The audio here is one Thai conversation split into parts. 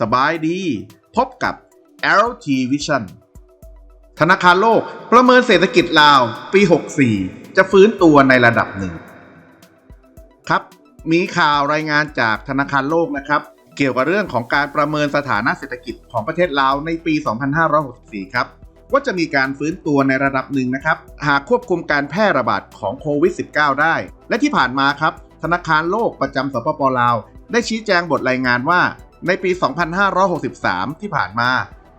สบายดี พบกับ LT Vision ธนาคารโลกประเมินเศรษฐกิจลาวปี 64 จะฟื้นตัวในระดับหนึ่ง ครับ มีข่าวรายงานจากธนาคารโลกนะครับ เกี่ยวกับเรื่องของการประเมินสถานะเศรษฐกิจของประเทศลาวในปี 2564 ครับว่าจะมีการฟื้นตัวในระดับหนึ่งนะครับ หากควบคุมการแพร่ระบาดของโควิด -19 ได้ และที่ผ่านมาครับ ธนาคารโลกประจำสปปลาว ได้ชี้แจงบทรายงานว่า ในปี 2563 ที่ผ่านมา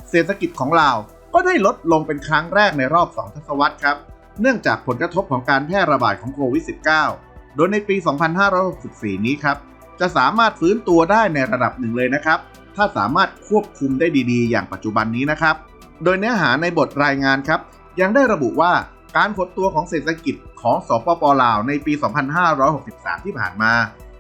เศรษฐกิจของลาวก็ได้ลดลงเป็นครั้งแรกในรอบ 2 ทศวรรษครับ เนื่องจากผลกระทบของการแพร่ระบาดของโควิด -19 โดยในปี 2564 นี้ครับ จะสามารถฟื้นตัวได้ในระดับหนึ่งเลยนะครับ ถ้าสามารถควบคุมได้ดีๆ อย่างปัจจุบันนี้นะครับ โดยเนื้อหาในบทรายงานครับ ยังได้ระบุว่าการหดตัวของเศรษฐกิจของสปปลาวในปี 2563 ที่ผ่านมา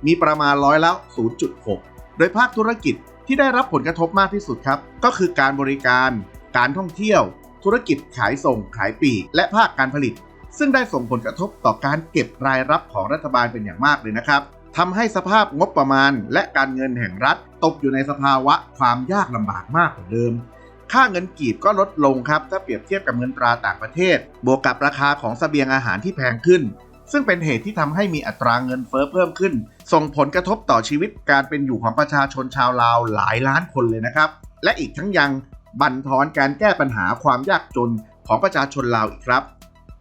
มีประมาณร้อยละ 0.6 โดยภาคธุรกิจที่ได้รับผลกระทบมากที่สุดครับ ก็คือการบริการ การท่องเที่ยว ธุรกิจขายส่งขายปีกและภาคการผลิต ซึ่งได้ส่งผลกระทบต่อการเก็บรายรับของรัฐบาลเป็นอย่างมากเลยนะครับทำให้สภาพงบประมาณ และการเงินแห่งรัฐ ตกอยู่ในสภาวะความยากลำบากมากกว่าเดิม ค่าเงินกีบก็ลดลงครับ ถ้าเปรียบเทียบกับเงินตราต่างประเทศ บวกกับราคาของเสบียงอาหารที่แพงขึ้น ซึ่งเป็นเหตุที่ทำให้มีอัตราเงินเฟ้อเพิ่มขึ้น ส่งผลกระทบต่อชีวิตการเป็นอยู่ของประชาชนชาวลาวหลายล้านคนเลยนะครับ และอีกทั้งยังบั่นทอนการแก้ปัญหาความยากจนของประชาชนลาวอีกครับ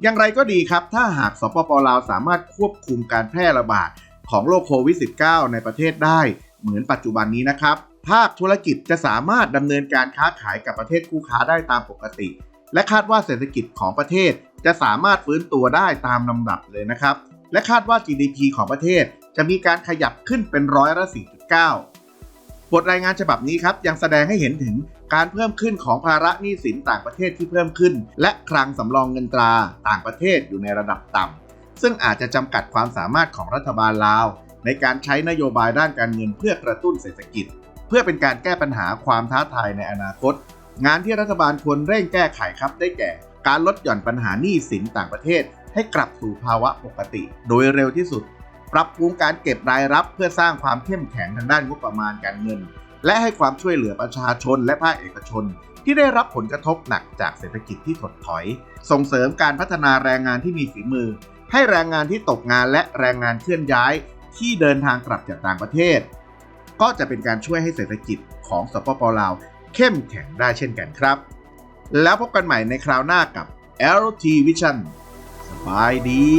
อย่างไรก็ดีครับ ถ้าหากสปปลาวสามารถควบคุมการแพร่ระบาดของโรคโควิด -19 ในประเทศได้เหมือนปัจจุบันนี้นะครับ ภาคธุรกิจจะสามารถดำเนินการค้าขายกับประเทศคู่ค้าได้ตามปกติ และคาดว่าเศรษฐกิจของประเทศจะสามารถฟื้นตัวได้ตามลำดับเลยนะครับ และคาดว่า GDP ของประเทศ จะมีการขยับขึ้นเป็นร้อยละ 4.9 บทรายงานฉบับนี้ครับยังแสดงให้เห็นถึงการเพิ่มขึ้นของภาระหนี้สินต่างประเทศที่เพิ่มขึ้น และคลังสำรองเงินตราต่างประเทศอยู่ในระดับต่ำซึ่งอาจจะจำกัดความสามารถของรัฐบาลลาว ในการใช้นโยบายด้านการเงินเพื่อกระตุ้นเศรษฐกิจ เพื่อเป็นการแก้ปัญหาความท้าทายในอนาคต งานที่รัฐบาลควรเร่งแก้ไขครับได้แก่ การลดหย่อนปัญหาหนี้สินต่างประเทศ ให้กลับสู่ภาวะปกติ โดยเร็วที่สุด ปรับปรุงการเก็บรายรับเพื่อสร้างความเข้มแข็งทางด้านงบประมาณการเงิน และให้ความช่วยเหลือประชาชนและภาคเอกชน ที่ได้รับผลกระทบหนักจากเศรษฐกิจที่ถดถอย ส่งเสริมการพัฒนาแรงงานที่มีฝีมือ ให้แรงงานที่ตกงานและแรงงานเคลื่อนย้าย ที่เดินทางกลับจากต่างประเทศ ก็จะเป็นการช่วยให้เศรษฐกิจของสปปลาวเข้มแข็งได้เช่นกันครับ แล้วพบกันใหม่ในคราวหน้ากับ LT Vision สบายดี